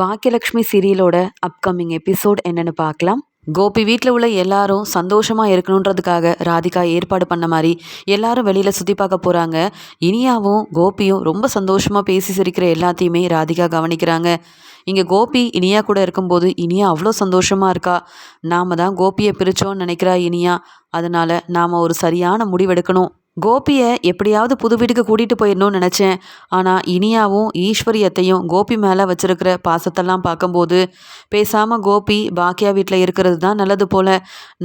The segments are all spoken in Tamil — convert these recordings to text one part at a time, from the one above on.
பாக்கியலக்ஷ்மி சீரியலோட அப்கமிங் எபிசோட் என்னன்னு பார்க்கலாம். கோபி வீட்டில் உள்ள எல்லாரும் சந்தோஷமாக இருக்கணுன்றதுக்காக ராதிகா ஏற்பாடு பண்ண மாதிரி எல்லாரும் வெளியில் சுற்றி பார்க்க போகிறாங்க இனியாவும் கோபியும் ரொம்ப சந்தோஷமாக பேசி சிரிக்கிற எல்லாத்தையுமே ராதிகா கவனிக்கிறாங்க. இங்கே கோபி இனியா கூட இருக்கும்போது இனியா அவ்வளோ சந்தோஷமாக இருக்கா. நாம தான் கோபியை பிரித்தோன்னு நினைக்கிறா இனியா. அதனால் நாம் ஒரு சரியான முடிவெடுக்கணும். கோபியை எப்படியாவது புது வீட்டுக்கு கூட்டிகிட்டு போயிடணும்னு நினச்சேன். ஆனால் இனியாவும் ஈஸ்வரியத்தையும் கோபி மேலே வச்சிருக்கிற பாசத்தெல்லாம் பார்க்கும்போது பேசாமல் கோபி பாக்கியா வீட்டில் இருக்கிறது தான் நல்லது போல்.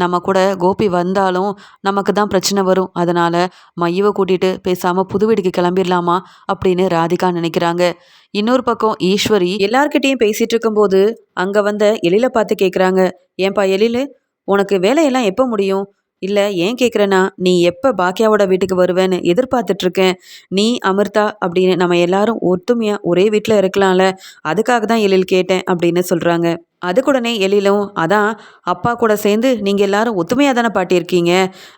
நம்ம கூட கோபி வந்தாலும் நமக்கு தான் பிரச்சனை வரும். அதனால் மையவை கூட்டிகிட்டு பேசாமல் புது வீட்டுக்கு கிளம்பிடலாமா அப்படின்னு ராதிகா நினைக்கிறாங்க. இன்னொரு பக்கம் ஈஸ்வரி எல்லார்கிட்டேயும் பேசிகிட்டு இருக்கும்போது அங்கே வந்த எழில பார்த்து கேட்குறாங்க ஏன்பா எழில் உனக்கு வேலையெல்லாம் எப்போ முடியும்? இல்லை ஏன் கேட்குறேன்னா நீ எப்போ பாக்கியாவோட வீட்டுக்கு வருவேன்னு எதிர்பார்த்துட்ருக்கேன். நீ அமிர்தா அப்படின்னு நம்ம எல்லாரும் ஒத்துமையாக ஒரே வீட்டில் இருக்கலாம்ல அதுக்காக தான் எழில் கேட்டேன் அப்படின்னு சொல்கிறாங்க அதுக்குடனே எழிலும் அதான் அப்பா கூட சேர்ந்து நீங்கள் எல்லாரும் ஒத்துமையாக தானே பாட்டியிருக்கீங்க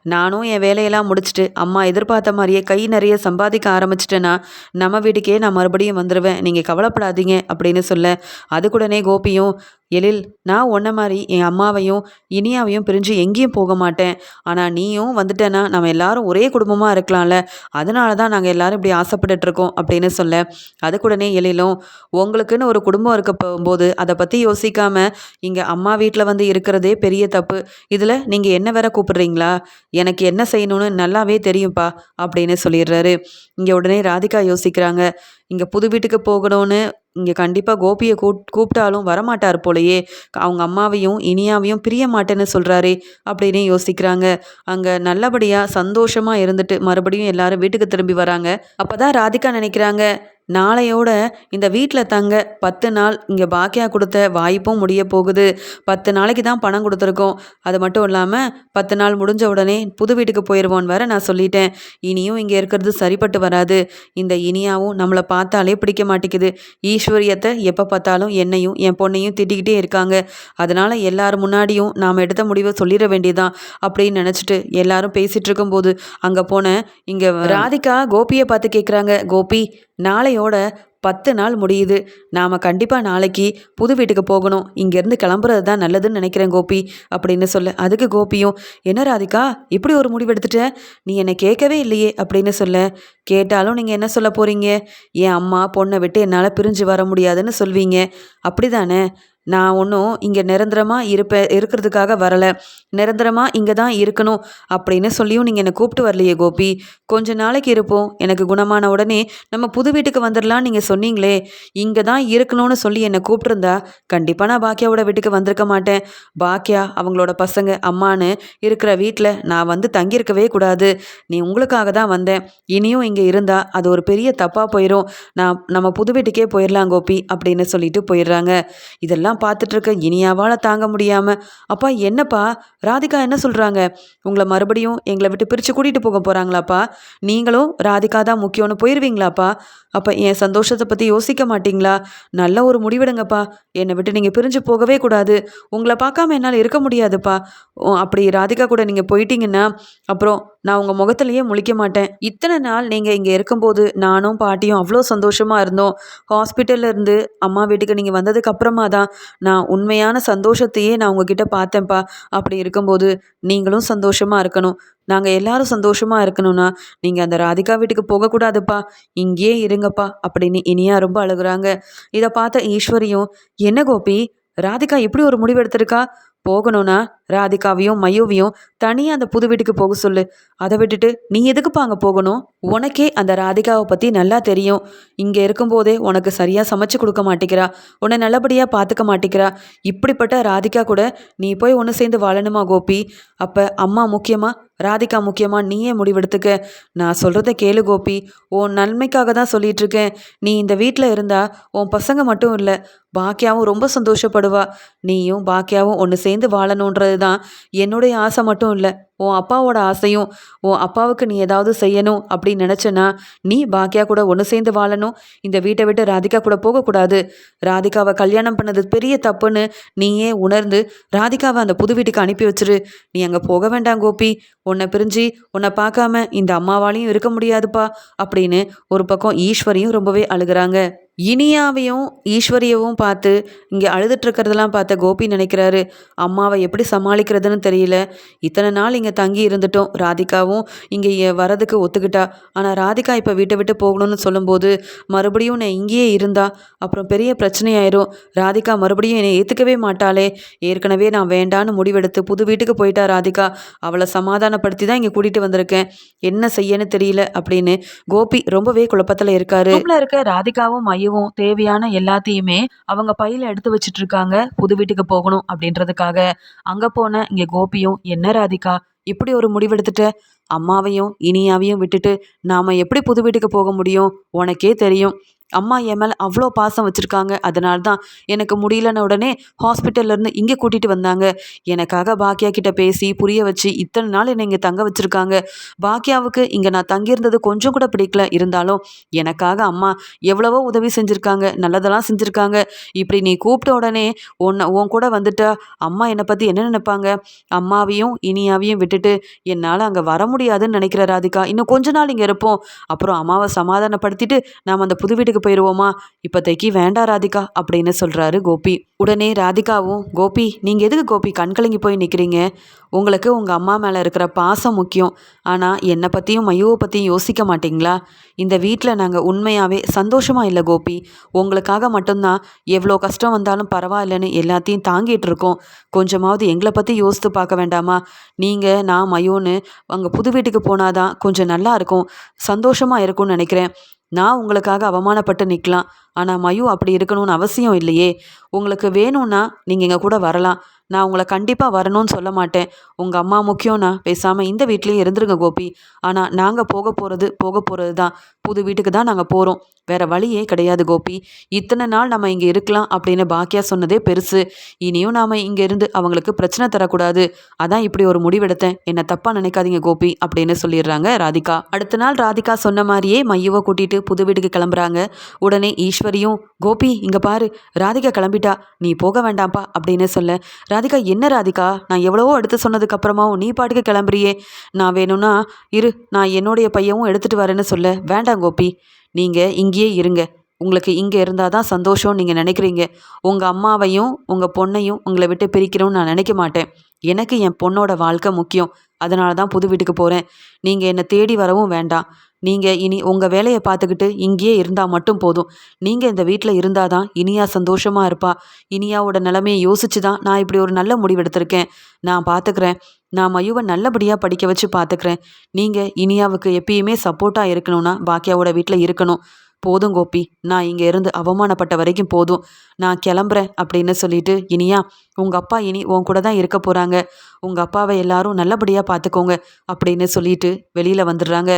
நானும் என் வேலையெல்லாம் முடிச்சுட்டு அம்மா எதிர்பார்த்த மாதிரியே கை நிறைய சம்பாதிக்க ஆரம்பிச்சிட்டேன்னா நம்ம வீட்டுக்கே நான் மறுபடியும் வந்துடுவேன் நீங்கள் கவலைப்படாதீங்க அப்படின்னு சொல்ல அதுக்குடனே கோபியும் எழில் நான் ஒன்ன மாதிரி என் அம்மாவையும் இனியாவையும் பிரிஞ்சு எங்கேயும் போக மாட்டேன். ஆனால் நீயும் வந்துட்டேன்னா நம்ம எல்லாரும் ஒரே குடும்பமாக இருக்கலாம்ல. அதனால தான் நாங்கள் எல்லாரும் இப்படி ஆசைப்பட்டுட்டு இருக்கோம் அப்படின்னு சொல்ல அதுக்குடனே எழிலும் உங்களுக்குன்னு ஒரு குடும்பம் இருக்க போகும்போது அதை பற்றி யோசிக்காம இங்கே அம்மா வீட்டில் வந்து இருக்கிறதே பெரிய தப்பு. இதில் நீங்கள் என்ன வேற கூப்பிடுறீங்களா? எனக்கு என்ன செய்யணும்னு நல்லாவே தெரியும்ப்பா அப்படின்னு சொல்லிடுறாரு. இங்கே உடனே ராதிகா யோசிக்கிறாங்க. இங்கே புது வீட்டுக்கு போகணும்னு இங்கே கண்டிப்பாக கோபியை கூப் கூப்பிட்டாலும் வரமாட்டார் போலையே. அவங்க அம்மாவையும் இனியாவையும் பிரிய மாட்டேன்னு சொல்கிறாரே அப்படின்னு யோசிக்கிறாங்க. அங்கே நல்லபடியாக சந்தோஷமாக இருந்துட்டு மறுபடியும் எல்லாரும் வீட்டுக்கு திரும்பி வராங்க. அப்போ தான் ராதிகா நினைக்கிறாங்க நாளையோட இந்த வீட்டில் தங்க பத்து நாள் இங்கே பாக்கியா கொடுத்த வாய்ப்பும் முடிய போகுது. பத்து நாளைக்கு தான் பணம் கொடுத்துருக்கோம். அது மட்டும் இல்லாமல் பத்து நாள் முடிஞ்ச உடனே புது வீட்டுக்கு போயிடுவோன்னு வேற நான் சொல்லிட்டேன். இனியும் இங்கே இருக்கிறது சரிப்பட்டு வராது. இந்த இனியாவும் நம்மளை பார்த்தாலே பிடிக்க மாட்டேங்குது. ஈஸ்வரியத்தை எப்போ பார்த்தாலும் என்னையும் என் பொண்ணையும் திட்டிக்கிட்டே இருக்காங்க. அதனால் எல்லார் முன்னாடியும் நாம் எடுத்த முடிவை சொல்லிட வேண்டியதான் அப்படின்னு நினச்சிட்டு எல்லாரும் பேசிகிட்டு இருக்கும்போது அங்கே போனேன் இங்கே ராதிகா கோபியை பார்த்து கேட்குறாங்க கோபி நாளையோட பத்து நாள் முடியுது. நாம் கண்டிப்பாக நாளைக்கு புது வீட்டுக்கு போகணும். இங்கேருந்து கிளம்புறது தான் நல்லதுன்னு நினைக்கிறேன் கோபி அப்படின்னு சொல்ல. அதுக்கு கோபியும் என்ன ராதிகா இப்படி ஒரு முடிவு எடுத்துட்ட? நீ என்னை கேட்கவே இல்லையே அப்படின்னு சொல்ல. கேட்டாலும் நீங்கள் என்ன சொல்ல போகிறீங்க என் அம்மா பொண்ணை விட்டு என்னால் பிரிஞ்சு வர முடியாதுன்னு சொல்வீங்க. அப்படி தானே நான் ஒன்றும் இங்கே நிரந்தரமாக இருப்பேன் இருக்கிறதுக்காக வரலை. நிரந்தரமாக இங்கே தான் இருக்கணும் அப்படின்னு சொல்லியும் நீங்கள் என்னை கூப்பிட்டு வரலையே கோபி. கொஞ்ச நாளைக்கு இருப்போம். எனக்கு குணமான உடனே நம்ம புது வீட்டுக்கு வந்துடலாம் நீங்கள் சொன்னீங்களே. இங்கே தான் இருக்கணும்னு சொல்லி என்னை கூப்பிட்டுருந்தா கண்டிப்பாக நான் பாக்கியாவோட வீட்டுக்கு வந்திருக்க மாட்டேன். பாக்கியா அவங்களோட பசங்க அம்மானு இருக்கிற வீட்டில் நான் வந்து தங்கியிருக்கவே கூடாது. நீ உங்களுக்காக தான் வந்தேன். இனியும் இங்கே இருந்தால் அது ஒரு பெரிய தப்பாக போயிடும் நான் நம்ம புது வீட்டுக்கே போயிடலாம் கோபி அப்படின்னு சொல்லிட்டு போயிடுறாங்க. இதெல்லாம் இதெல்லாம் பார்த்துட்டு இருக்க இனியாவால் தாங்க முடியாமல் அப்பா என்னப்பா? ராதிகா என்ன சொல்கிறாங்க உங்களை மறுபடியும் எங்களை விட்டு பிரித்து கூட்டிகிட்டு போக போகிறாங்களாப்பா நீங்களும் ராதிகா தான் முக்கியம்னு போயிடுவீங்களாப்பா அப்போ என் சந்தோஷத்தை பற்றி யோசிக்க மாட்டிங்களா? நல்ல ஒரு முடிவெடுங்கப்பா. என்னை விட்டு நீங்கள் பிரிஞ்சு போகவே கூடாது. உங்களை பார்க்காம என்னால் இருக்க முடியாதுப்பா. அப்படி ராதிகா கூட நீங்கள் போயிட்டீங்கன்னா அப்புறம் நான் உங்கள் முகத்திலேயே முழிக்க மாட்டேன். இத்தனை நாள் நீங்கள் இங்கே இருக்கும்போது நானும் பாட்டியும் அவ்வளோ சந்தோஷமாக இருந்தோம். ஹாஸ்பிட்டலில் இருந்து அம்மா வீட்டுக்கு நீங்கள் வந்ததுக்கு அப்புறமா தான் நான் உண்மையான சந்தோஷத்தையே நான் உங்ககிட்ட பார்த்தேன்ப்பா. அப்படி இருக்கும்போது நீங்களும் சந்தோஷமாக இருக்கணும். நாங்கள் எல்லாரும் சந்தோஷமாக இருக்கணும்னா நீங்கள் அந்த ராதிகா வீட்டுக்கு போகக்கூடாதுப்பா. இங்கேயே இருங்கப்பா. அப்படின்னு இனியா ரொம்ப அழுகுறாங்க. இதை பார்த்த ஈஸ்வரியும் என்ன கோபி? ராதிகா இப்படி ஒரு முடிவு எடுத்திருக்கா? போகணும்னா ராதிகாவையும் மையோவையும் தனியாக அந்த புது வீட்டுக்கு போக சொல்லு. அதை விட்டுட்டு நீ எதுக்குப்பா அங்கே போகணும்? உனக்கே அந்த ராதிகாவை பற்றி நல்லா தெரியும். இங்கே இருக்கும்போதே உனக்கு சரியாக சமைச்சு கொடுக்க மாட்டேங்கிறா. உன்னை நல்லபடியாக பார்த்துக்க மாட்டேங்கிறா. இப்படிப்பட்ட ராதிகா கூட நீ போய் ஒன்று சேர்ந்து வாழணுமா கோபி? அப்போ அம்மா முக்கியமாக ராதிகா முக்கியமாக நீயே முடிவெடுத்துக்க. நான் சொல்கிறத கேளு கோபி. உன் நன்மைக்காக தான் சொல்லிட்டு இருக்கேன் நீ இந்த வீட்டில் இருந்தா உன் பசங்க மட்டும் இல்லை பாக்கியாவும் ரொம்ப சந்தோஷப்படுவா. நீயும் பாக்கியாவும் ஒன்று சேர்ந்து வாழணுன்றது தான் என்னுடைய ஆசை மட்டும் இல்லை. உன் அப்பாவோட ஆசையும் உன் அப்பாவுக்கு நீ ஏதாவது செய்யணும் அப்படின்னு நினச்சேன்னா நீ பாக்கியா கூட ஒன்று சேர்ந்து வாழணும். இந்த வீட்டை விட்டு ராதிகா கூட போகக்கூடாது. ராதிகாவை கல்யாணம் பண்ணது பெரிய தப்புன்னு நீயே உணர்ந்து ராதிகாவை அந்த புது வீட்டுக்கு அனுப்பி வச்சிரு. நீ அங்கே போக வேண்டாம் கோபி. உன்னை பிரிஞ்சு உன்னை பார்க்காம இந்த அம்மாவாலையும் இருக்க முடியாதுப்பா அப்படின்னு ஒரு பக்கம் ஈஸ்வரியும் ரொம்பவே அழுகிறாங்க. இனியாவையும் ஈஸ்வரியவும் பார்த்து இங்கே அழுதுட்டுருக்கிறதெல்லாம் பார்த்த கோபி நினைக்கிறாரு அம்மாவை எப்படி சமாளிக்கிறதுன்னு தெரியல. இத்தனை நாள் இங்கே தங்கி இருந்துட்டோம். ராதிகாவும் இங்கே வரதுக்கு ஒத்துக்கிட்டா. ஆனால் ராதிகா இப்போ வீட்டை விட்டு போகணும்னு சொல்லும்போது மறுபடியும் நான் இங்கேயே இருந்தா அப்புறம் பெரிய பிரச்சனையாயிரும். ராதிகா மறுபடியும் என்னை ஏற்றுக்கவே மாட்டாளே. ஏற்கனவே நான் வேண்டான்னு முடிவெடுத்து புது வீட்டுக்கு போயிட்டா ராதிகா. அவளை சமாதானப்படுத்தி தான் இங்கே கூட்டிகிட்டு வந்திருக்கேன். என்ன செய்யன்னு தெரியல அப்படின்னு கோபி ரொம்பவே குழப்பத்தில் இருக்காரு. இருக்க ராதிகாவும் மையும் மையவும் தேவையான எல்லாத்தையுமே அவங்க பையில எடுத்து வச்சுட்டு இருக்காங்க புது வீட்டுக்கு போகணும் அப்படின்றதுக்காக. அங்க போன இங்க கோபியும் என்ன ராதிகா இப்படி ஒரு முடிவெடுத்துட்ட? அம்மாவையும் இனியாவையும் விட்டுட்டு நாம எப்படி புது வீட்டுக்கு போக முடியும்? உனக்கே தெரியும். அம்மா என் மேலே அவ்வளோ பாசம் வச்சுருக்காங்க. அதனால தான் எனக்கு முடியலன உடனே ஹாஸ்பிட்டல்லேருந்து இங்கே கூட்டிகிட்டு வந்தாங்க. எனக்காக பாக்கியா கிட்ட பேசி புரிய வச்சு இத்தனை நாள் என்னை இங்கே தங்க வச்சுருக்காங்க. பாக்கியாவுக்கு இங்கே நான் தங்கியிருந்தது கொஞ்சம் கூட பிடிக்கல. இருந்தாலும் எனக்காக அம்மா எவ்வளவோ உதவி செஞ்சுருக்காங்க. நல்லதெல்லாம் செஞ்சுருக்காங்க. இப்படி நீ கூப்பிட்ட உடனே உன்னை உன் கூட வந்துட்டா அம்மா என்னை பற்றி என்ன நினைப்பாங்க? அம்மாவையும் இனியாவையும் விட்டுட்டு என்னால் அங்கே வர முடியாதுன்னு நினைக்கிற ராதிகா இன்னும் கொஞ்ச நாள் இங்கே இருப்போம். அப்புறம் அம்மாவை சமாதானப்படுத்திட்டு நாம் அந்த புது வீட்டுக்கு போயிடுவோமா இப்போதைக்கு வேண்டாம் ராதிகா அப்படின்னு சொல்கிறாரு கோபி. உடனே ராதிகாவும் கோபி நீங்கள் எதுக்கு கோபி? கண்கலங்கி போய் நிற்கிறீங்க உங்களுக்கு உங்கள் அம்மா மேலே இருக்கிற பாசம் முக்கியம். ஆனால் என்னை பற்றியும் மையோவை பற்றியும் யோசிக்க மாட்டிங்களா? இந்த வீட்டில் நாங்கள் உண்மையாகவே சந்தோஷமாக இல்லை கோபி. உங்களுக்காக மட்டும்தான் எவ்வளோ கஷ்டம் வந்தாலும் பரவாயில்லன்னு எல்லாத்தையும் தாங்கிட்டு இருக்கோம். கொஞ்சமாவது எங்களை பற்றி யோசித்து பார்க்க வேண்டாமா? நீங்கள் நான் மயோன்னு அங்கே புது வீட்டுக்கு போனாதான் கொஞ்சம் நல்லா இருக்கும். சந்தோஷமாக இருக்கும்னு நினைக்கிறேன். நான் உங்களுக்காக அவமானப்பட்டு நிற்கலாம் ஆனால் மயு அப்படி இருக்கணும்னு அவசியம் இல்லையே. உங்களுக்கு வேணும்னா நீங்கள் எங்கள் கூட வரலாம். நான் உங்களை கண்டிப்பாக வரணும்னு சொல்ல மாட்டேன். உங்கள் அம்மா முக்கியம்னா பேசாமல் இந்த வீட்லேயே இருந்துருங்க கோபி. ஆனால் நாங்கள் போக போகிறது போக போகிறது தான். புது வீட்டுக்கு தான் நாங்கள் போகிறோம் வேற வழியே கிடையாது கோபி. இத்தனை நாள் நம்ம இங்கே இருக்கலாம் அப்படின்னு பாக்கியா சொன்னதே பெருசு. இனியும் நாம் இங்கே இருந்து அவங்களுக்கு பிரச்சனை தரக்கூடாது. அதான் இப்படி ஒரு முடிவெடுத்தேன். என்ன தப்பாக நினைக்காதீங்க கோபி அப்படின்னு சொல்லிடுறாங்க ராதிகா. அடுத்த நாள் ராதிகா சொன்ன மாதிரியே மையுவை கூட்டிட்டு புது வீட்டுக்கு கிளம்புறாங்க. உடனே ஈஸ்வரியும் கோபி இங்கே பாரு. ராதிகா கிளம்பிட்டா. நீ போக வேண்டாம்ப்பா அப்படின்னு சொல்ல ராதிகா என்ன ராதிகா? நான் எவ்வளவோ எடுத்து சொன்னதுக்கு அதுக்கப்புறமாவும் நீ பாட்டுக்கு கிளம்புறியே. நான் வேணும்னா இரு நான் என்னுடைய பையவும் எடுத்துகிட்டு வரேன்னு சொல்ல. வேண்டாம் கோபி. நீங்கள் இங்கேயே இருங்க. உங்களுக்கு இங்கே இருந்தால் தான் சந்தோஷம் நீங்கள் நினைக்கிறீங்க. உங்கள் அம்மாவையும் உங்கள் பொண்ணையும் உங்களை விட்டு பிரிக்கணும்னு நான் நினைக்க மாட்டேன். எனக்கு என் பொண்ணோட வாழ்க்கை முக்கியம். அதனால தான் புது வீட்டுக்கு போகிறேன் நீங்கள் என்னை தேடி வரவும் வேண்டாம். நீங்கள் இனி உங்கள் வேலையை பார்த்துக்கிட்டு இங்கேயே இருந்தால் மட்டும் போதும். நீங்கள் இந்த வீட்டில் இருந்தால் தான் இனியா சந்தோஷமாக இருப்பா. இனியாவோட நிலமையை யோசிச்சு தான் நான் இப்படி ஒரு நல்ல முடிவெடுத்திருக்கேன் நான் பார்த்துக்கிறேன் நான் மயுவை நல்லபடியாக படிக்க வச்சு பார்த்துக்கிறேன் நீங்கள் இனியாவுக்கு எப்பயுமே சப்போர்ட்டாக இருக்கணும்னா பாக்கியாவோட வீட்டில் இருக்கணும். போதும் கோபி. நான் இங்கே இருந்து அவமானப்பட்ட வரைக்கும் போதும். நான் கிளம்புறேன் அப்படின்னு சொல்லிட்டு இனியா உங்கள் அப்பா இனி உன் கூட தான் இருக்க போகிறாங்க உங்கள் அப்பாவை எல்லாரும் நல்லபடியாக பார்த்துக்கோங்க அப்படின்னு சொல்லிட்டு வெளியில் வந்துடுறாங்க.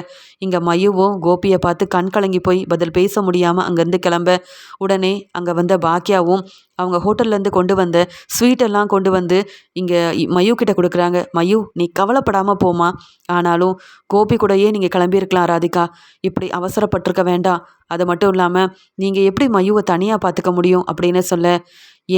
இங்கே மயுவும் கோபியை பார்த்து கண் கலங்கி போய் பதில் பேச முடியாமல் அங்கேருந்து கிளம்ப. உடனே அங்கே வந்த பாக்கியாவும் அவங்க ஹோட்டல்லேருந்து கொண்டு வந்த ஸ்வீட்டெல்லாம் கொண்டு வந்து இங்கே மயு கிட்ட கொடுக்குறாங்க. மயு நீ கவலைப்படாமல் போமா ஆனாலும் கோபி கூடயே நீங்கள் கிளம்பியிருக்கலாம் ராதிகா. இப்படி அவசரப்பட்டிருக்க வேண்டாம். அது மட்டும் இல்லாமல் நீங்கள் எப்படி மயுவை தனியாக பார்த்துக்க முடியும்? அப்படின்னு சொல்ல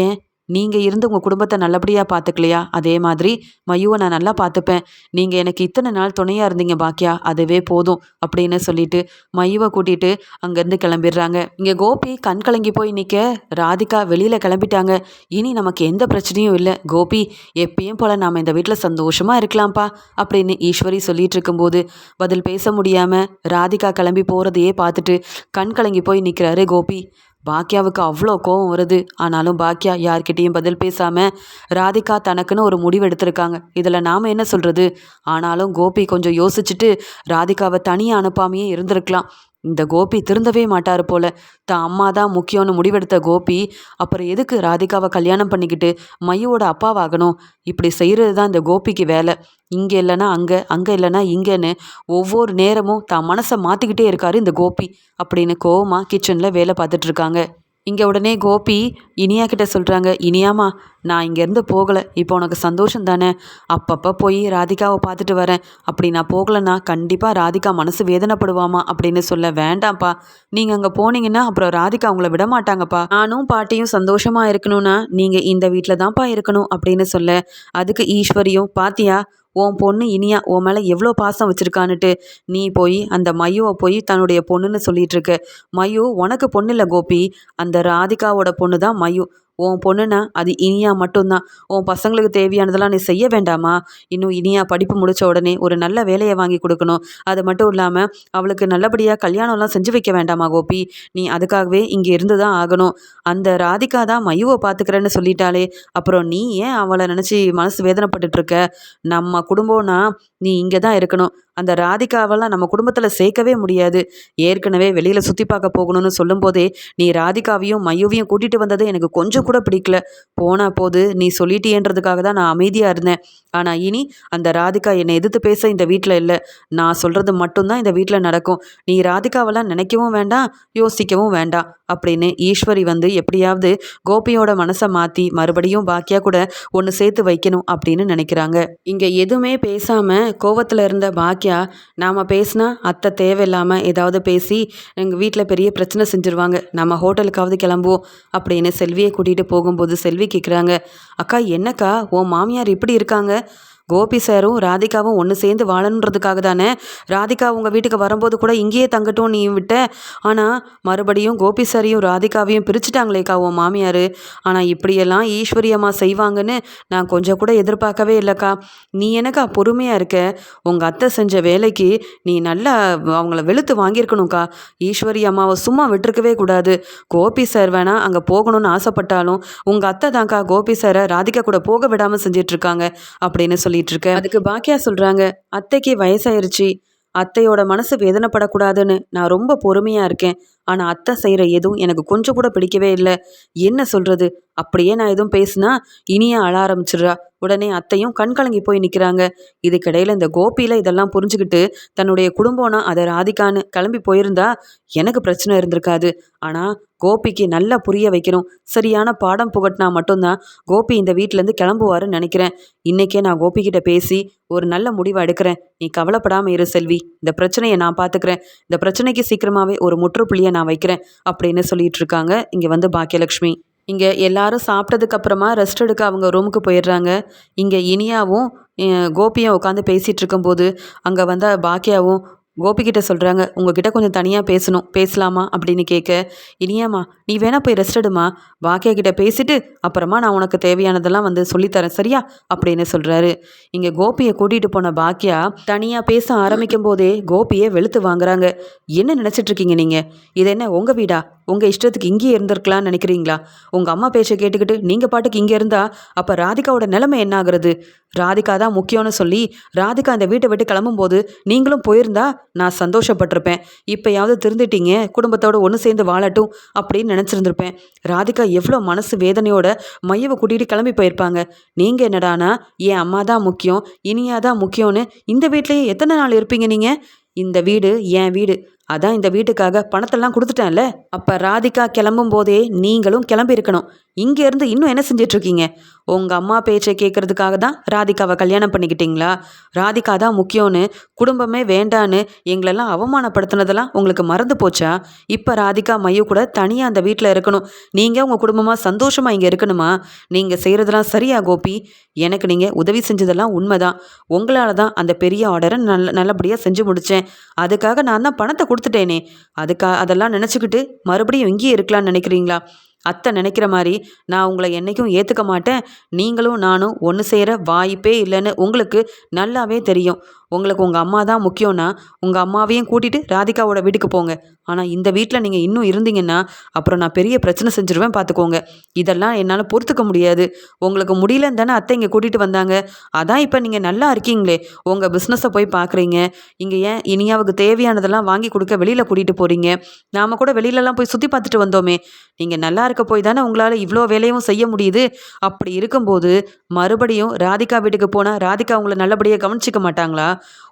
ஏன்? நீங்கள் இருந்து உங்கள் குடும்பத்தை நல்லபடியாக பார்த்துக்கலையா அதே மாதிரி மையுவை நான் நல்லா பார்த்துப்பேன் நீங்கள் எனக்கு இத்தனை நாள் துணையாக இருந்தீங்க பாக்கியா அதுவே போதும் அப்படின்னு சொல்லிட்டு மையுவை கூட்டிகிட்டு அங்கேருந்து கிளம்பிடுறாங்க. இங்கே கோபி கண் கலங்கி போய் நிற்க ராதிகா வெளியில் கிளம்பிட்டாங்க. இனி நமக்கு எந்த பிரச்சனையும் இல்லை. கோபி எப்பயும் போல் நாம் இந்த வீட்டில் சந்தோஷமாக இருக்கலாம்ப்பா அப்படின்னு ஈஸ்வரி சொல்லிட்டு இருக்கும்போது பதில் பேச முடியாமல் ராதிகா கிளம்பி போகிறதையே பார்த்துட்டு கண் கலங்கி போய் நிற்கிறாரு கோபி. பாக்கியாவுக்கு அவ்வளோ கோவம் வருது. ஆனாலும் பாக்கியா யார்கிட்டேயும் பதில் பேசாமல் ராதிகா தனக்குன்னு ஒரு முடிவு எடுத்திருக்காங்க. இதில் நாம் என்ன சொல்கிறது ஆனாலும் கோபி கொஞ்சம் யோசிச்சுட்டு ராதிகாவை தனியாக அனுப்பாமையே இருந்திருக்கலாம். இந்த கோபி திருந்தவே மாட்டார் போல. தான் அம்மா தான் முக்கியம்னு முடிவெடுத்த கோபி அப்புறம் எதுக்கு ராதிகாவை கல்யாணம் பண்ணிக்கிட்டு மையோட அப்பாவாகணும்? இப்படி செய்கிறது தான் இந்த கோபிக்கு வேலை. இங்கே இல்லைன்னா அங்கே அங்கே இல்லைன்னா இங்கேன்னு ஒவ்வொரு நேரமும் தான் மனசை மாற்றிக்கிட்டே இருக்காரு இந்த கோபி அப்படின்னு கோவமாக கிச்சனில் வேலை பார்த்துட்ருக்காங்க இங்கே உடனே கோபி இனியா கிட்ட சொல்கிறாங்க இனியாமா நான் இங்கேருந்து போகலை. இப்போ உனக்கு சந்தோஷம் தானே அப்பப்போ போய் ராதிகாவை பார்த்துட்டு வரேன். அப்படி நான் போகலைன்னா கண்டிப்பாக ராதிகா மனசு வேதனைப்படுவாமா அப்படின்னு சொல்ல வேண்டாம்ப்பா. நீங்கள் அங்கே போனீங்கன்னா அப்புறம் ராதிகா உங்களை விட மாட்டாங்கப்பா. நானும் பாட்டியும் சந்தோஷமாக இருக்கணும்னா நீங்கள் இந்த வீட்டில் தான்ப்பா இருக்கணும் அப்படின்னு சொல்ல அதுக்கு ஈஸ்வரியும் பாத்தியா உன் பொண்ணு இனியா உன் மேலே எவ்வளோ பாசம் வச்சுருக்கான்னுட்டு நீ போய் அந்த மயுவை போய் தன்னுடைய பொண்ணுன்னு சொல்லிட்டு இருக்க. மயு உனக்கு பொண்ணு இல்லை கோபி. அந்த ராதிகாவோட பொண்ணு தான் மயு. உன் பொண்ணுனா அது இனியா மட்டும்தான். உன் பசங்களுக்கு தேவையானதெல்லாம் நீ செய்ய வேண்டாமா? இன்னும் இனியா படிப்பு முடிச்ச உடனே ஒரு நல்ல வேலையை வாங்கி கொடுக்கணும். அது மட்டும் இல்லாமல் அவளுக்கு நல்லபடியாக கல்யாணம்லாம் செஞ்சு வைக்க வேண்டாமா கோபி? நீ அதுக்காகவே இங்கே இருந்து தான் ஆகணும். அந்த ராதிகா தான் மயுவை பார்த்துக்கிறேன்னு சொல்லிட்டாலே அப்புறம் நீ ஏன் அவளை நினச்சி மனசு வேதனைப்பட்டுட்டு இருக்க? நம்ம குடும்பம்னா நீ இங்கே தான் இருக்கணும். அந்த ராதிகாவெல்லாம் நம்ம குடும்பத்தில் சேர்க்கவே முடியாது. ஏற்கனவே வெளியில் சுற்றி பார்க்க போகணும்னு சொல்லும்போதே நீ ராதிகாவையும் மையுவையும் கூட்டிகிட்டு வந்தது எனக்கு கொஞ்சம் கூட பிடிக்கல. போன போது நீ சொல்லிட்டியன்றதுக்காக தான் நான் அமைதியாக இருந்தேன். ஆனால் இனி அந்த ராதிகா என்னை எதிர்த்து பேச இந்த வீட்டில் இல்லை. நான் சொல்கிறது மட்டும்தான் இந்த வீட்டில் நடக்கும். நீ ராதிகாவெல்லாம் நினைக்கவும் வேண்டாம் யோசிக்கவும் வேண்டாம் அப்படின்னு ஈஸ்வரி வந்து எப்படியாவது கோபியோட மனசை மாற்றி மறுபடியும் பாக்கியா கூட ஒன்று சேர்த்து வைக்கணும் அப்படின்னு நினைக்கிறாங்க. இங்கே எதுவுமே பேசாமல் கோவத்தில் இருந்த பாக்கியா நாம் பேசினா அத்தை தேவையில்லாமல் ஏதாவது பேசி எங்கள் வீட்டில் பெரிய பிரச்சனை செஞ்சுருவாங்க. நம்ம ஹோட்டலுக்காவது கிளம்புவோம் அப்படின்னு செல்வியை கூட்டிகிட்டு போகும்போது செல்வி கேட்குறாங்க அக்கா என்னக்கா? உன் மாமியார் இப்படி இருக்காங்க? கோபி சாரும் ராதிகாவும் ஒன்று சேர்ந்து வாழணுன்றதுக்காக தானே? ராதிகா உங்கள் வீட்டுக்கு வரும்போது கூட இங்கேயே தங்கட்டும் நீ விட்ட. ஆனால் மறுபடியும் கோபி சாரையும் ராதிகாவையும் பிரிச்சுட்டாங்களேக்கா உன் மாமியார். ஆனால் இப்படியெல்லாம் ஈஸ்வரி அம்மா செய்வாங்கன்னு நான் கொஞ்சம் கூட எதிர்பார்க்கவே இல்லைக்கா. நீ எனக்கா பொறுமையாக இருக்க? உங்கள் அத்தை செஞ்ச வேலைக்கு நீ நல்லா அவங்கள வெளுத்து வாங்கியிருக்கணும்க்கா. ஈஸ்வரி அம்மாவை சும்மா விட்டுருக்கவே கூடாது. கோபி சார் வேணால் அங்கே போகணும்னு ஆசைப்பட்டாலும் உங்கள் அத்தை தான்க்கா கோபி சாரை ராதிகா கூட போக விடாமல் செஞ்சிட்ருக்காங்க அப்படின்னு சொல்லி சொல்லிட்டு இருக்க அதுக்கு பாக்கியா சொல்றாங்க அத்தைக்கு வயசாயிருச்சு. அத்தையோட மனசு வேதனைப்படக்கூடாதுன்னு நான் ரொம்ப பொறுமையா இருக்கேன். ஆனால் அத்தை செய்கிற எதுவும் எனக்கு கொஞ்சம் கூட பிடிக்கவே இல்லை. என்ன சொல்கிறது அப்படியே நான் எதுவும் பேசுனா இனியே அழ ஆரம்பிச்சிடுறா. உடனே அத்தையும் கண் கலங்கி போய் நிற்கிறாங்க இதுக்கிடையில் இந்த கோபியில் இதெல்லாம் புரிஞ்சுக்கிட்டு தன்னுடைய குடும்பம்னா அதை ராதிக்கான்னு கிளம்பி போயிருந்தா எனக்கு பிரச்சனை இருந்திருக்காது. ஆனால் கோபிக்கு நல்லா புரிய வைக்கணும். சரியான பாடம் புகட்டினா மட்டும்தான் கோபி இந்த வீட்டிலேருந்து கிளம்புவாருன்னு நினைக்கிறேன். இன்றைக்கே நான் கோபிக்கிட்ட பேசி ஒரு நல்ல முடிவை எடுக்கிறேன். நீ கவலைப்படாமல் இரு செல்வி. இந்த பிரச்சனையை நான் பார்த்துக்கிறேன் இந்த பிரச்சனைக்கு சீக்கிரமாகவே ஒரு முற்றுப்புள்ளியை நான் வைக்கிறேன் அப்படின்னு சொல்லிட்டு இருக்காங்க. இங்கே வந்து பாக்கியலக்ஷ்மி. இங்கே எல்லாரும் சாப்பிட்டதுக்கு அப்புறமா ரெஸ்ட் எடுக்க அவங்க ரூமுக்கு போயிடுறாங்க. இங்கே இனியாவும் கோபியும் உட்காந்து பேசிகிட்டு இருக்கும்போது அங்கே வந்த பாக்கியாவும் கோபிக்கிட்ட சொல்கிறாங்க உங்ககிட்ட கொஞ்சம் தனியாக பேசணும் பேசலாமா? அப்படின்னு கேட்க இனியாம்மா நீ வேணா போய் ரெஸ்ட் எடுமா பாக்கியா கிட்ட பேசிட்டு அப்புறமா நான் உனக்கு தேவையானதெல்லாம் வந்து சொல்லித்தரேன் சரியா? அப்படின்னு சொல்கிறாரு இங்கே கோபியை கூட்டிகிட்டு போன பாக்கியா தனியாக பேச ஆரம்பிக்கும் போதே கோபியை வெளுத்து வாங்குறாங்க. என்ன நினச்சிட்டு இருக்கீங்க நீங்கள் இது என்ன உங்கள் வீடா? உங்கள் இஷ்டத்துக்கு இங்கேயே இருந்திருக்கலாம்னு நினைக்கிறீங்களா? உங்கள் அம்மா பேச்சை கேட்டுக்கிட்டு நீங்கள் பாட்டுக்கு இங்கே இருந்தால் அப்போ ராதிகாவோட நிலைமை என்ன ஆகுறது? ராதிகா தான் முக்கியம்னு சொல்லி ராதிகா அந்த வீட்டை விட்டு கிளம்பும்போது நீங்களும் போயிருந்தா நான் சந்தோஷப்பட்டிருப்பேன். இப்போயாவது திருந்துட்டீங்க குடும்பத்தோட ஒன்று சேர்ந்து வாழட்டும் அப்படின்னு நினச்சிருந்துருப்பேன். ராதிகா எவ்வளோ மனசு வேதனையோட மையவை கூட்டிகிட்டு கிளம்பி போயிருப்பாங்க. நீங்கள் என்னடானா என் அம்மா தான் முக்கியம் இனியா தான் முக்கியம்னு இந்த வீட்லேயே எத்தனை நாள் இருப்பீங்க நீங்கள் இந்த வீடு என் வீடு. அதான் இந்த வீட்டுக்காக பணத்தெல்லாம் கொடுத்துட்டேன்ல. அப்போ ராதிகா கிளம்பும் போதே நீங்களும் கிளம்பி இருக்கணும் இங்கேருந்து இன்னும் என்ன செஞ்சிட்ருக்கீங்க? உங்கள் அம்மா பேச்சை கேட்குறதுக்காக தான் ராதிகாவை கல்யாணம் பண்ணிக்கிட்டீங்களா? ராதிகா தான் முக்கியம்னு குடும்பமே வேண்டான்னு எங்களெல்லாம் அவமானப்படுத்தினதெல்லாம் உங்களுக்கு மறந்து போச்சா? இப்போ ராதிகா மையு கூட தனியாக அந்த வீட்டில் இருக்கணும். நீங்கள் உங்கள் குடும்பமாக சந்தோஷமாக இங்கே இருக்கணுமா? நீங்கள் செய்கிறதெல்லாம் சரியா கோபி? எனக்கு நீங்கள் உதவி செஞ்சதெல்லாம் உண்மைதான். உங்களால் தான் அந்த பெரிய ஆர்டரை நல்ல நல்லபடியாக செஞ்சு முடித்தேன் அதுக்காக நான் தான் பணத்தை கொடுத்துட்டேனே. அதுக்காக அதெல்லாம் நினச்சிக்கிட்டு மறுபடியும் இங்கேயே இருக்கலாம்னு நினைக்கிறீங்களா? அத்தை நினைக்கிற மாதிரி நான் உங்களை என்றைக்கும் ஏற்றுக்க மாட்டேன். நீங்களும் நானும் ஒன்று செய்கிற வாய்ப்பே இல்லைன்னு உங்களுக்கு நல்லாவே தெரியும். உங்களுக்கு உங்கள் அம்மா தான் முக்கியம்னா உங்கள் அம்மாவையும் கூட்டிகிட்டு ராதிகாவோட வீட்டுக்கு போங்க. ஆனால் இந்த வீட்டில் நீங்கள் இன்னும் இருந்தீங்கன்னா அப்புறம் நான் பெரிய பிரச்சனை செஞ்சுருவேன் பார்த்துக்கோங்க இதெல்லாம் என்னால் பொறுத்துக்க முடியாது. உங்களுக்கு முடியலன்னு தானே அத்தை இங்கே கூட்டிகிட்டு வந்தாங்க. அதான் இப்போ நீங்கள் நல்லா இருக்கீங்களே. உங்கள் பிஸ்னஸை போய் பார்க்குறீங்க இங்கே ஏன் இனியாவுக்கு தேவையானதெல்லாம் வாங்கி கொடுக்க வெளியில் கூட்டிகிட்டு போகிறீங்க நாம் கூட வெளியிலலாம் போய் சுற்றி பார்த்துட்டு வந்தோமே. நீங்கள் நல்லா இருக்க போய் தானே உங்களால் இவ்வளோ வேலையும் செய்ய முடியுது. அப்படி இருக்கும்போது மறுபடியும் ராதிகா வீட்டுக்கு போனால் ராதிகா உங்களை நல்லபடியாக கவனிச்சிக்க மாட்டாங்களா?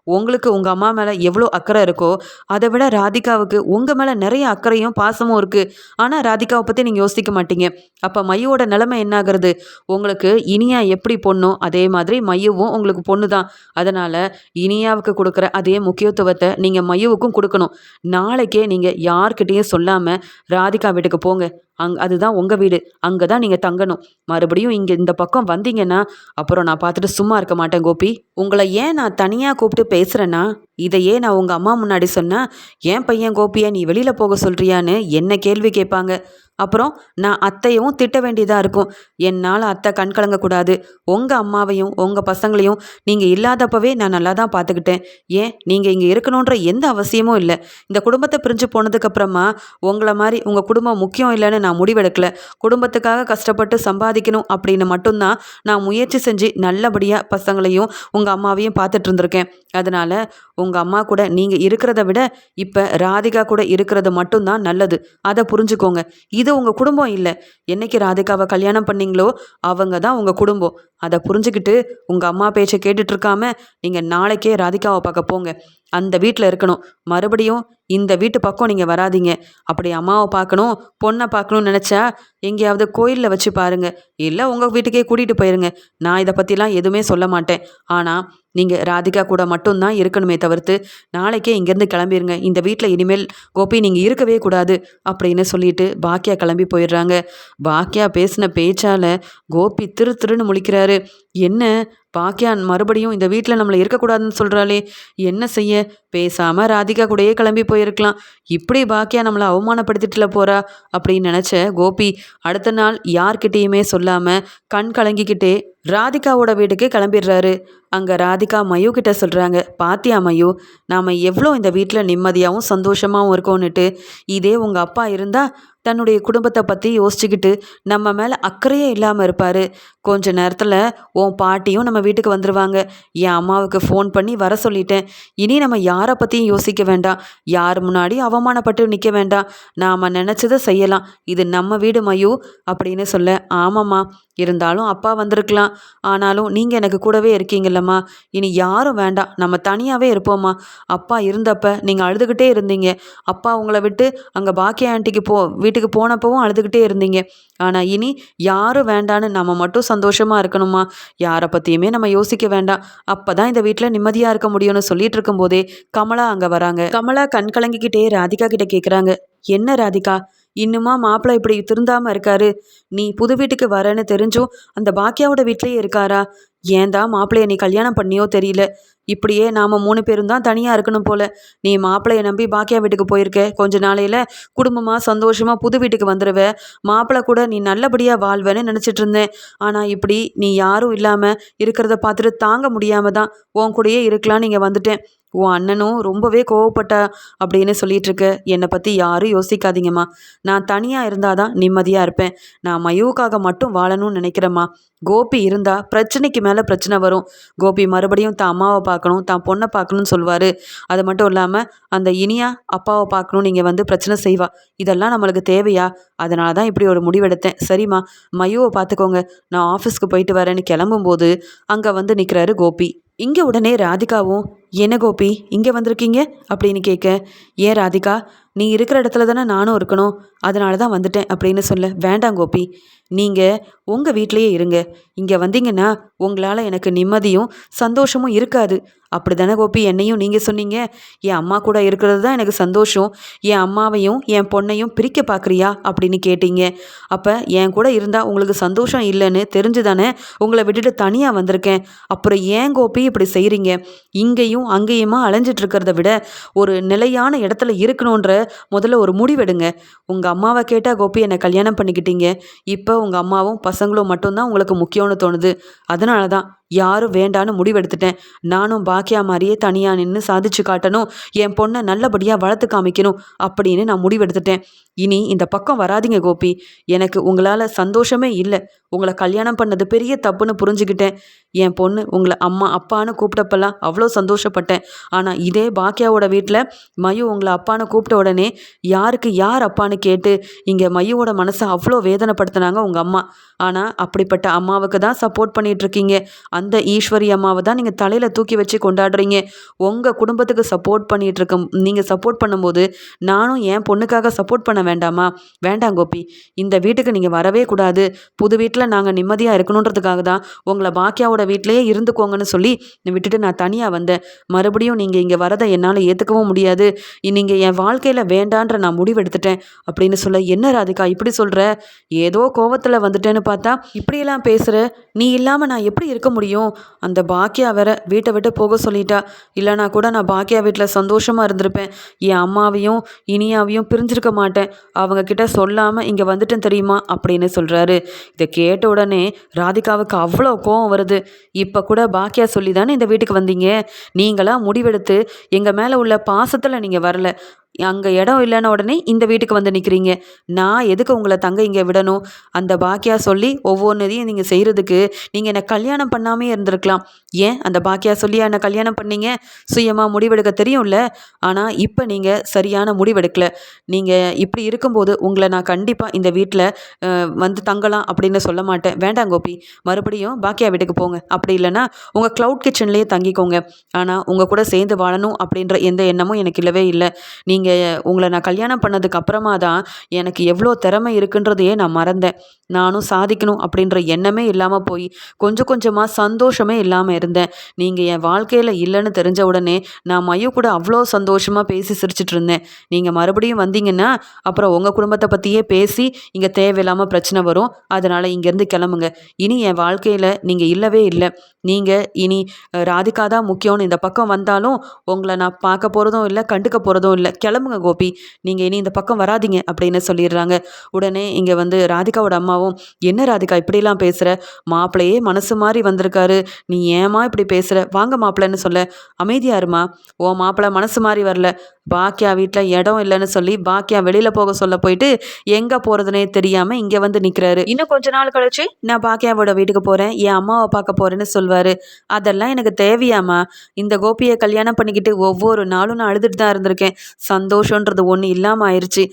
உங்களுக்கு உங்கள் அம்மா மேலே எவ்வளோ அக்கறை இருக்கோ அதை விட ராதிகாவுக்கு உங்கள் மேலே நிறைய அக்கறையும் பாசமும் இருக்குது ஆனால் ராதிகாவை பற்றி நீங்கள் யோசிக்க மாட்டீங்க. அப்போ மையோட நிலைமை என்னாகிறது? உங்களுக்கு இனியா எப்படி பொண்ணோ அதே மாதிரி மையவும் உங்களுக்கு பொண்ணு தான் அதனால் இனியாவுக்கு கொடுக்குற அதே முக்கியத்துவத்தை நீங்கள் மையவுக்கும் கொடுக்கணும். நாளைக்கே நீங்கள் யார்கிட்டேயும் சொல்லாமல் ராதிகா வீட்டுக்கு போங்க. அங் அதுதான் உங்கள் வீடு. அங்கே தான் நீங்கள் தங்கணும். மறுபடியும் இங்கே இந்த பக்கம் வந்தீங்கன்னா அப்புறம் நான் பார்த்துட்டு சும்மா இருக்க மாட்டேன் கோபி. உங்களை ஏன் நான் தனியாக கூப்பிட்டு பேசுகிறேன்னா இதையே நான் உங்கள் அம்மா முன்னாடி சொன்னால் ஏன் பையன் கோபியை நீ வெளியில் போக சொல்கிறியான்னு என்ன கேள்வி கேட்பாங்க? அப்புறம் நான் அத்தையும் திட்ட வேண்டியதாக இருக்கும். என்னால் அத்தை கண் கலங்கக்கூடாது உங்கள் அம்மாவையும் உங்கள் பசங்களையும் நீங்கள் இல்லாதப்பவே நான் நல்லா தான் பார்த்துக்கிட்டேன் ஏன்? நீங்கள் இங்கே இருக்கணுன்ற எந்த அவசியமும் இல்லை. இந்த குடும்பத்தை பிரிஞ்சு போனதுக்கப்புறமா உங்களை மாதிரி உங்கள் குடும்பம் முக்கியம் இல்லைன்னு நான் முடிவெடுக்கல. குடும்பத்துக்காக கஷ்டப்பட்டு சம்பாதிக்கணும் அப்படின்னு மட்டும்தான் நான் முயற்சி செஞ்சு நல்லபடியாக பசங்களையும் உங்கள் அம்மாவையும் பார்த்துட்டு இருந்திருக்கேன். அதனால் உங்கள் அம்மா கூட நீங்கள் இருக்கிறத விட இப்போ ராதிகா கூட இருக்கிறது மட்டும்தான் நல்லது. அதை புரிஞ்சுக்கோங்க. இது உங்கள் குடும்பம் இல்லை. என்னைக்கு ராதிகாவை கல்யாணம் பண்ணீங்களோ அவங்க தான் உங்கள் குடும்பம். அதை புரிஞ்சுக்கிட்டு உங்கள் அம்மா பேச்சை கேட்டுட்டு இருக்காம நீங்கள் நாளைக்கே ராதிகாவை பார்க்க போங்க. அந்த வீட்டில் இருக்கணும். மறுபடியும் இந்த வீட்டு பக்கம் நீங்கள் வராதீங்க. அப்படி அம்மாவை பார்க்கணும் பொண்ணை பார்க்கணும்னு நினச்சா எங்கேயாவது கோயிலில் வச்சு பாருங்க. இல்லை உங்கள் வீட்டுக்கே கூட்டிகிட்டு போயிருங்க. நான் இதை பற்றிலாம் எதுவுமே சொல்ல மாட்டேன். ஆனால் நீங்கள் ராதிகா கூட மட்டும்தான் இருக்கணுமே தவிர்த்து நாளைக்கே இங்கேருந்து கிளம்பிடுங்க இந்த வீட்டில் இனிமேல் கோபி நீங்கள் இருக்கவே கூடாது அப்படின்னு சொல்லிட்டு பாக்கியா கிளம்பி போயிடுறாங்க. பாக்கியா பேசின பேச்சால் கோபி திரு திருன்னு முழிக்கிறாரு. என்ன? பாக்கியான் மறுபடியும் இந்த வீட்டில் நம்மளை இருக்கக்கூடாதுன்னு சொல்கிறாளே என்ன செய்ய? பேசாமல் ராதிகா கூடயே கிளம்பி போயிருக்கலாம். இப்படி பாக்கியா நம்மளை அவமானப்படுத்திட்டுல போகிறா அப்படின்னு நினச்ச கோபி அடுத்த நாள் யார்கிட்டேயுமே சொல்லாமல் கண் கலங்கிக்கிட்டே ராதிகாவோட வீட்டுக்கு கிளம்பிடுறாரு. அங்கே ராதிகா மயு கிட்ட சொல்கிறாங்க பாத்தியா மயு நாம் எவ்வளோ இந்த வீட்டில் நிம்மதியாகவும் சந்தோஷமாகவும் இருக்கோன்னுட்டு. இதே உங்கள் அப்பா இருந்தால் தன்னுடைய குடும்பத்தை பற்றி யோசிச்சுக்கிட்டு நம்ம மேலே அக்கறையே இல்லாமல் இருப்பார். கொஞ்ச நேரத்தில் உன் பாட்டியும் நம்ம வீட்டுக்கு வந்துடுவாங்க என் அம்மாவுக்கு ஃபோன் பண்ணி வர சொல்லிட்டேன். இனி நம்ம யாரை பற்றியும் யோசிக்க வேண்டாம். யார் முன்னாடி அவமானப்பட்டு நிற்க வேண்டாம். நாம் நினச்சதை செய்யலாம். இது நம்ம வீடு மயூ அப்படின்னு சொல்ல ஆமாம்மா இருந்தாலும் அப்பா வந்திருக்கலாம். ஆனாலும் நீங்கள் எனக்கு கூடவே இருக்கீங்கல்லம்மா. இனி யாரும் வேண்டாம். நம்ம தனியாகவே இருப்போம்மா. அப்பா இருந்தப்ப நீங்கள் அழுதுகிட்டே இருந்தீங்க. அப்பா உங்களை விட்டு அங்கே பாக்கிய ஆண்டிக்கு போ வீட்டுக்கு போனப்பவும் அழுதுகிட்டே இருந்தீங்க. ஆனால் இனி யாரும் வேண்டான்னு நம்ம மட்டும் சந்தோஷமாக இருக்கணுமா? யாரை பற்றியுமே நம்ம யோசிக்க வேண்டாம். அப்போ தான் இந்த வீட்டில் நிம்மதியாக இருக்க முடியும்னு சொல்லிட்டு இருக்கும்போதே கமலா அங்கே வராங்க. கமலா கண் கலங்கிக்கிட்டே ராதிகா கிட்ட கேட்குறாங்க என்ன ராதிகா? இன்னுமா மாப்பிள்ளை இப்படி திருந்தாமல் இருக்காரு? நீ புது வீட்டுக்கு வரேன்னு தெரிஞ்சும் அந்த பாக்கியாவோட வீட்லேயே இருக்காரா? ஏன் தான் மாப்பிள்ளைய நீ கல்யாணம் பண்ணியோ தெரியல. இப்படியே நாம் மூணு பேரும் தான் தனியாக இருக்கணும் போல. நீ மாப்பிள்ளைய நம்பி பாக்கியா வீட்டுக்கு போயிருக்க. கொஞ்ச நாளையில் குடும்பமாக சந்தோஷமாக புது வீட்டுக்கு வந்துடுவ மாப்பிள்ளை கூட நீ நல்லபடியாக வாழ்வேன்னு நினச்சிட்டு இருந்தேன். ஆனால் இப்படி நீ யாரும் இல்லாமல் இருக்கிறத பார்த்துட்டு தாங்க முடியாமல் தான் உன் கூடயே இருக்கலாம்னு இங்கே வந்துட்டேன். உன் அண்ணனும் ரொம்பவே கோவப்பட்டா அப்படின்னு சொல்லிட்டு இருக்க என்னை பற்றி யாரும் யோசிக்காதீங்கம்மா. நான் தனியாக இருந்தால் தான் நிம்மதியாக இருப்பேன். நான் மயுவுக்காக மட்டும் வாழணும்னு நினைக்கிறேம்மா. கோபி இருந்தால் பிரச்சனைக்கு மேலே பிரச்சனை வரும். கோபி மறுபடியும் தான் அம்மாவை பார்க்கணும் தான் பொண்ணை பார்க்கணும்னு சொல்லுவார். அது மட்டும் இல்லாமல் அந்த இனியா அப்பாவை பார்க்கணும் நீங்கள் வந்து பிரச்சனை செய்வா. இதெல்லாம் நம்மளுக்கு தேவையா? அதனால தான் இப்படி ஒரு முடிவெடுத்தேன். சரிம்மா மயுவை பார்த்துக்கோங்க. நான் ஆஃபீஸ்க்கு போயிட்டு வரேன்னு கிளம்பும்போது அங்கே வந்து நிற்கிறாரு கோபி. இங்கே உடனே ராதிகாவும் என்ன கோபி இங்கே வந்திருக்கீங்க? அப்படின்னு கேட்க ஏன் ராதிகா நீ இருக்கிற இடத்துல தானே நானும் இருக்கணும். அதனால தான் வந்துட்டேன் அப்படின்னு சொல்ல வேண்டாம் கோபி. நீங்கள் உங்கள் வீட்டிலையே இருங்க. இங்கே வந்தீங்கன்னா உங்களால் எனக்கு நிம்மதியும் சந்தோஷமும் இருக்காது. அப்படி தானே கோபி? என்னையும் நீங்கள் சொன்னீங்க. என் அம்மா கூட இருக்கிறது தான் எனக்கு சந்தோஷம். என் அம்மாவையும் என் பொண்ணையும் பிரிக்க பார்க்குறியா அப்படின்னு கேட்டீங்க. அப்போ என் கூட இருந்தால் உங்களுக்கு சந்தோஷம் இல்லைன்னு தெரிஞ்சு தானே உங்களை விட்டுட்டு தனியாக வந்திருக்கேன். அப்புறம் ஏன் கோபி இப்படி செய்கிறீங்க இங்கேயும் அங்கேயுமா அலைஞ்சிட்டு இருக்கிறத விட ஒரு நிலையான இடத்துல இருக்கணுன்ற முதல்ல ஒரு முடிவெடுங்க. உங்கள் அம்மாவை கேட்டால் கோபி என்னை கல்யாணம் பண்ணிக்கிட்டீங்க. இப்போ உங்கள் அம்மாவும் பசங்களும் மட்டும்தான் உங்களுக்கு முக்கியம்னு தோணுது. அதனால தான் யாரும் வேண்டான்னு முடிவெடுத்துட்டேன். நானும் பாக்கியா மாதிரியே தனியாக நின்று சாதிச்சு காட்டணும். என் பொண்ணை நல்லபடியாக வளர்த்து காமிக்கணும் அப்படின்னு நான் முடிவெடுத்துட்டேன். இனி இந்த பக்கம் வராதிங்க கோபி. எனக்கு உங்களால் சந்தோஷமே இல்லை. உங்களை கல்யாணம் பண்ணது பெரிய தப்புன்னு புரிஞ்சுக்கிட்டேன். என் பொண்ணு உங்களை அம்மா அப்பான்னு கூப்பிட்டப்பெல்லாம் அவ்வளோ சந்தோஷப்பட்டேன். ஆனால் இதே பாக்கியாவோட வீட்டில் மயு உங்களை அப்பான்னு கூப்பிட்ட உடனே யாருக்கு யார் அப்பான்னு கேட்டு இங்கே மயுவோட மனசை அவ்வளோ வேதனைப்படுத்தினாங்க உங்கள் அம்மா. ஆனால் அப்படிப்பட்ட அம்மாவுக்கு தான் சப்போர்ட் பண்ணிகிட்ருக்கீங்க அந்த ஈஸ்வரி அம்மாவை தான் நீங்கள் தலையில் தூக்கி வச்சு கொண்டாடுறீங்க. உங்கள் குடும்பத்துக்கு சப்போர்ட் பண்ணிகிட்டு இருக்க நீங்கள் சப்போர்ட் பண்ணும்போது நானும் என் பொண்ணுக்காக சப்போர்ட் பண்ண வேண்டாமா? வேண்டாம் கோபி. இந்த வீட்டுக்கு நீங்கள் வரவே கூடாது. புது வீட்டில் நாங்கள் நிம்மதியாக இருக்கணுன்றதுக்காக தான் உங்களை பாக்கியாவோட வீட்டிலேயே இருந்துக்கோங்கன்னு சொல்லி விட்டுட்டு நான் தனியாக வந்தேன். மறுபடியும் நீங்கள் இங்கே வரதை என்னால் ஏற்றுக்கவும் முடியாது. நீங்கள் என் வாழ்க்கையில் வேண்டான்ற நான் முடிவெடுத்துட்டேன். அப்படின்னு சொல்ல என்ன ராதிகா இப்படி சொல்கிற ஏதோ கோவத்தில் வந்துட்டேன்னு பார்த்தா இப்படியெல்லாம் பேசுகிற நீ இல்லாமல் நான் எப்படி இருக்க முடியும்? அந்த பாக்கியா வேற வீட்டை விட்டு போக சொல்லிட்டா. இல்லைனா கூட நான் பாக்கியா வீட்டில் சந்தோஷமாக இருந்திருப்பேன். என் அம்மாவையும் இனியாவையும் பிரிஞ்சிருக்க மாட்டேன். அவங்க கிட்ட சொல்லாமல் இங்கே வந்துட்டேன் தெரியுமா? அப்படின்னு சொல்கிறாரு இதை கேட்ட உடனே ராதிகாவுக்கு அவ்வளோ கோவம் வருது. இப்போ கூட பாக்கியா சொல்லி தானே இந்த வீட்டுக்கு வந்தீங்க? நீங்களாம் முடிவெடுத்து எங்கள் மேலே உள்ள பாசத்தில் நீங்கள் வரல. அங்கே இடம் இல்லைன உடனே இந்த வீட்டுக்கு வந்து நிற்கிறீங்க நான் எதுக்கு உங்களை தங்க இங்கே விடணும்? அந்த பாக்கியா சொல்லி ஒவ்வொன்றதையும் நீங்கள் செய்கிறதுக்கு நீங்கள் என்னை கல்யாணம் பண்ணாமே இருந்திருக்கலாம். ஏன் அந்த பாக்கியா சொல்லி என்னை கல்யாணம் பண்ணீங்க? சுயமாக முடிவெடுக்க தெரியும்ல. ஆனால் இப்போ நீங்கள் சரியான முடிவெடுக்கல. நீங்கள் இப்படி இருக்கும்போது உங்களை நான் கண்டிப்பாக இந்த வீட்டில் வந்து தங்கலாம் அப்படின்னு சொல்ல மாட்டேன். வேண்டாம் கோபி. மறுபடியும் பாக்கியா வீட்டுக்கு போங்க. அப்படி இல்லைன்னா உங்கள் க்ளவுட் கிச்சன்லேயே தங்கிக்கோங்க. ஆனால் உங்கள் கூட சேர்ந்து வாழணும் அப்படின்ற எந்த எண்ணமும் எனக்கு இல்லவே இல்லை. நீங்கள் நீங்கள் உங்களை நான் கல்யாணம் பண்ணதுக்கு அப்புறமா தான் எனக்கு எவ்வளோ திறமை இருக்குன்றதையே நான் மறந்தேன். நானும் சாதிக்கணும் அப்படின்ற எண்ணமே இல்லாமல் போய் கொஞ்சம் கொஞ்சமாக சந்தோஷமே இல்லாமல் இருந்தேன். நீங்கள் என் வாழ்க்கையில் இல்லைன்னு தெரிஞ்ச உடனே நான் மையு கூட அவ்வளோ சந்தோஷமாக பேசி சிரிச்சிட்டு இருந்தேன். நீங்கள் மறுபடியும் வந்தீங்கன்னா அப்புறம் உங்கள் குடும்பத்தை பற்றியே பேசி இங்கே தேவையில்லாமல் பிரச்சனை வரும். அதனால் இங்கேருந்து கிளம்புங்க. இனி என் வாழ்க்கையில் நீங்கள் இல்லவே இல்லை. நீங்கள் இனி ராதிகா தான் முக்கியம்னு இந்த பக்கம் வந்தாலும் உங்களை நான் பார்க்க போகிறதும் இல்லை கண்டுக்க போகிறதும் இல்லை. கிளம்புங்க கோபி. நீங்கள் இனி இந்த பக்கம் வராதிங்க அப்படின்னு சொல்லிடுறாங்க. உடனே இங்கே வந்து ராதிகாவோட அம்மாவும் என்ன ராதிகா இப்படிலாம் பேசுகிற மாப்பிள்ளையே மனசு மாதிரி வந்திருக்காரு. நீ ஏமா இப்படி பேசுகிற வாங்க மாப்பிள்ளைன்னு சொல்ல. அமைதியா இருமா. ஓ மாப்பிள்ளை மனசு மாதிரி வரல. பாக்கியா வீட்டில் இடம் இல்லைன்னு சொல்லி பாக்கியா வெளியில் போக சொல்ல போயிட்டு எங்கே போகிறதுனே தெரியாமல் இங்கே வந்து நிற்கிறாரு இன்னும் கொஞ்ச நாள் கழிச்சு? நான் பாக்கியாவோட வீட்டுக்கு போகிறேன் என் அம்மாவை பார்க்க போகிறேன்னு சொல்வார். அதெல்லாம் எனக்கு தேவையாம்மா. இந்த கோபியை கல்யாணம் பண்ணிக்கிட்டு ஒவ்வொரு நாளும் நான் அழுதுட்டு தான் இருந்திருக்கேன். சந்தோஷன்றது ஒன்று இல்லாமல் ஆயிடுச்சு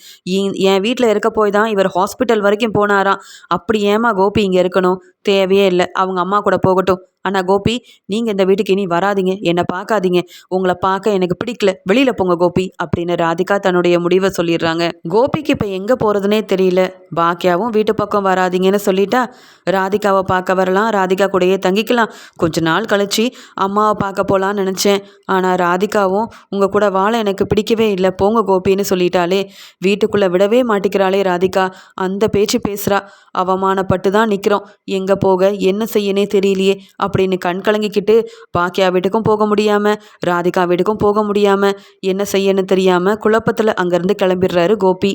என் வீட்டில் இருக்க போய் தான் இவர் ஹாஸ்பிட்டல் வரைக்கும் போனாராம். அப்படி ஏமா கோபி இங்கே இருக்கணும்? தேவையே இல்லை. அவங்க அம்மா கூட போகட்டும். ஆனால் கோபி நீங்கள் இந்த வீட்டுக்கு இனி வராதிங்க. என்னை பார்க்காதீங்க. உங்களை பார்க்க எனக்கு பிடிக்கல. வெளியில் போங்க கோபி அப்படின்னு ராதிகா தன்னுடைய முடிவை சொல்லிடுறாங்க. கோபிக்கு இப்போ எங்கே போகிறதுனே தெரியல. பாக்கியாவும் வீட்டு பக்கம் வராதிங்கன்னு சொல்லிட்டா ராதிகாவை பார்க்க வரலாம். ராதிகா கூடயே தங்கிக்கலாம். கொஞ்ச நாள் கழிச்சு அம்மாவை பார்க்க போகலான்னு நினச்சேன். ஆனால் ராதிகாவும் உங்கள் கூட வாழ எனக்கு பிடிக்கவே இல்லை. போங்க கோபின்னு சொல்லிட்டாலே வீட்டுக்குள்ளே விடவே மாட்டிக்கிறாளே ராதிகா. அந்த பேச்சு பேசுகிறா அவமானப்பட்டு தான் நிற்கிறோம் எங்கே போக? என்ன செய்யனே தெரியலையே. அப்படின்னு கண் கலங்கிக்கிட்டு பாக்கியா வீட்டுக்கும் போக முடியாமல் ராதிகா வீட்டுக்கும் போக முடியாமல் என்ன செய்யன்னு தெரியாமல் குழப்பத்தில் அங்கேருந்து கிளம்பிடுறாரு கோபி.